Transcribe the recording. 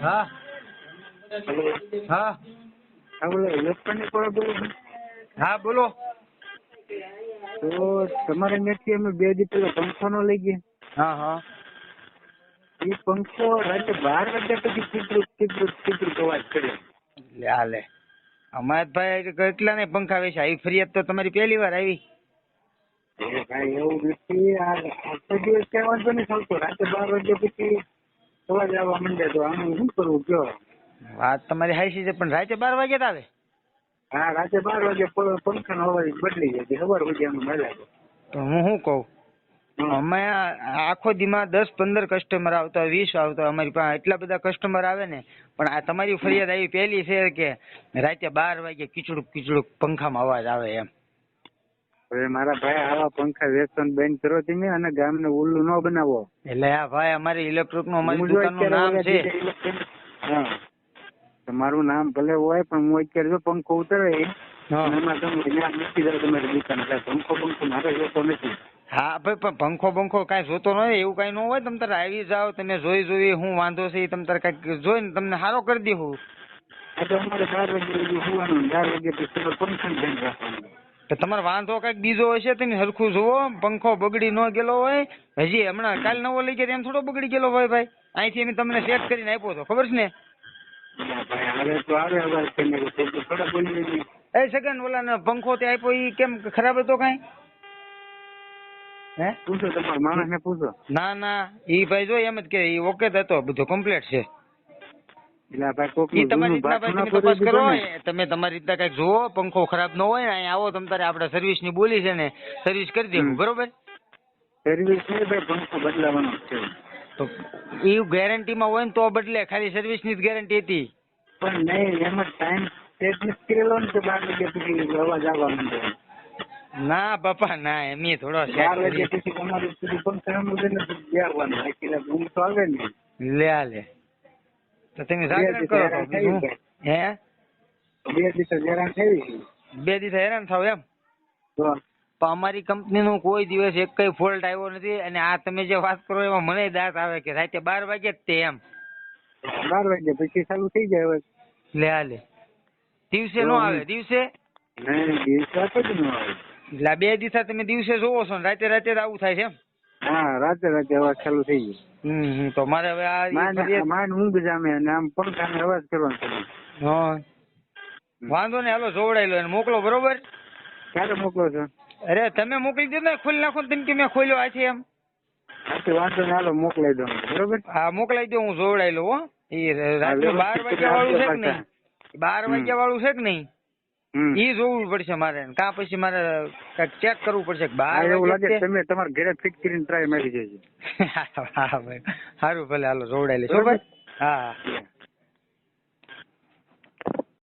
હા? હા? હા બોલો ઇલેક્ટ્રોનિક વાળા બોલો હા બોલો. તો તમારે ત્યાંથી અમે બે દી પેલા પંખો નો લઈ ગયા. હા હા. એ પંખો રાતે બાર વાગ્યા પછી ચીતરું ચીતરું ચીતરું અવાજ કર્યો. લે આ લે. અમારે ભાઈ કેટલા ને પંખા વેચે? આવી ફરિયાદ તો તમારી પહેલી વાર આવી. ભાઈ એવું નથી. આ દિવસ કઈ વાંધો નહીં ચાલતો. રાતે બાર વાગ્યા પછી અવાજ આવવા માંડે તો આનું શું કરવું કયો? વાત તમારી હાઈસી છે પણ રાતે બાર વાગે આવે હા રાતે બાર વાગે પંખા નો અવાજ બદલી જાય હોય એનું મળે તો હું શું કહું? અમે આખો દીમાં દસ પંદર કસ્ટમર આવતા હોય વીસ આવતા અમારી પાસે એટલા બધા કસ્ટમર આવે ને પણ આ તમારી ફરિયાદ આવી પહેલી છે કે રાતે બાર વાગે કીચડુક કીચડુક પંખામાં અવાજ આવે એમ. હવે મારા ભાઈ આવા પંખા વેચવાનું બંધ કરો તમે અને ગામને ઉલ્લું ન બનાવો. એટલે આ ભાઈ અમારી ઇલેક્ટ્રિકનું અમારી દુકાનનું નામ છે. તમારું નામ ભલે હોય પણ હું અત્યારે જો પંખો ઉતરે. એમાં તમે મૂકી દો તમારી દુકાન એટલે પંખો પંખો મારે જોતો નથી. હા ભાઈ પણ પંખો બંખો કાંઈ જોતો ન હોય એવું કાંઈ ન હોય તમે તારે આવી જાઓ તમે જોઈ જોઈ હું વાંધો છે એ તમે તારે કાંઈક જોઈને તમને સારો કરી દેવું એટલે અમારે બાર વાગે સુવાનું બાર વાગે પછી પંખા રાખવાનું. તો તમારો વાંધો કંઈક બીજો હશે તમે હરખું જુઓ પંખો બગડી ન ગયેલો હોય. હજી હમણાં કાલ નવો લઈ ગયા એમ થોડો બગડી ગયેલો હોય ભાઈ. અહીંથી અમે તમને સેટ કરીને આપ્યો હતો ખબર છે ને? ના એ સેકન્ડ ઓલાને પંખો તે આપ્યો એ કેમ ખરાબ હતો કઈ? હે? પૂછો તમારા માણસને પૂછો. ના ના એ ભાઈ જો એમ જ કે ઓકે જ હતો બધું કમ્પ્લીટ છે. એટલે ભાઈ કોક ઈ તમારી રીતના ભાઈ તમે તપાસ કરો તમે તમારી રીતના કંઈક જુઓ પંખો ખરાબ ન હોય ને અહીંયા આવો તમે તારે આપણે સર્વિસની બોલી છે ને સર્વિસ કરી દેવું. બરોબર? સર્વિસ નહીં ભાઈ પંખો બદલાવાનો છે. તો એ ગેરંટી માં હોય ને તો બદલે ખાલી સર્વિસની જ ગેરંટી હતી. પણ નહીં એમાં ટાઈમ સેટ કરેલો ને તો બાર વાગ્યા પછી અવાજ આવવા માંડે ના બાપા ના એમ થોડો set વાગ્યા પછી તમારે સુધી પંખા ઊંઘ તો આવે ને. લે આ લે. તો તમે જાગરણ કરો તો હે? બે દિવસ હેરાન થઈ બે દિવસ હેરાન થાવ એમ? તો પણ અમારી કંપની નું કોઈ દિવસ એક કઈ ફોલ્ટ આવ્યો નથી અને આ તમે જે વાત કરો એમાં મને દાંત આવે કે રાતે બાર વાગે જ તે એમ. બાર વાગે પછી ચાલુ થઈ જાય હવે. લે આ દિવસે નો આવે દિવસે? દિવસે જ ન આવે. એટલે બે દિવસ તમે દિવસે જોવો છો ને રાતે રાતે આવું થાય છે એમ? હા રાતે રાતે અવાજ ચાલુ થઈ ગયો. હમ. તો મારે હવે આ માન ઊંઘ જામે અને આમ પંખાને અવાજ કરવાનો હા. વાંધો નહીં હાલો જોવડાઈ લો એને. મોકલો બરોબર? ક્યારે મોકલો છો? અરે તમે મોકલી દો ને ખોલી નાખો તમ તમે કે મેં ખોલ્યો આ છે એમ વાંધો નહીં હાલો મોકલાઈ દો બરોબર? હા મોકલાઈ દો હું જોવડાઈ લઉં હો. એ રાત્રે બાર વાગ્યા વાળું છે કે નહીં? બાર વાગ્યા વાળું છે કે નહીં? ઈ જોવું પડશે મારે. કા પછી મારે કંઈક ચેક કરવું પડશે બાર એવું લાગે તમે તમારા ઘરે ફિક્સ કરીને ટ્રાય મારી જજો હા ભાઈ. સારું ભલે હાલો જોવડાઈ લઈશ હા.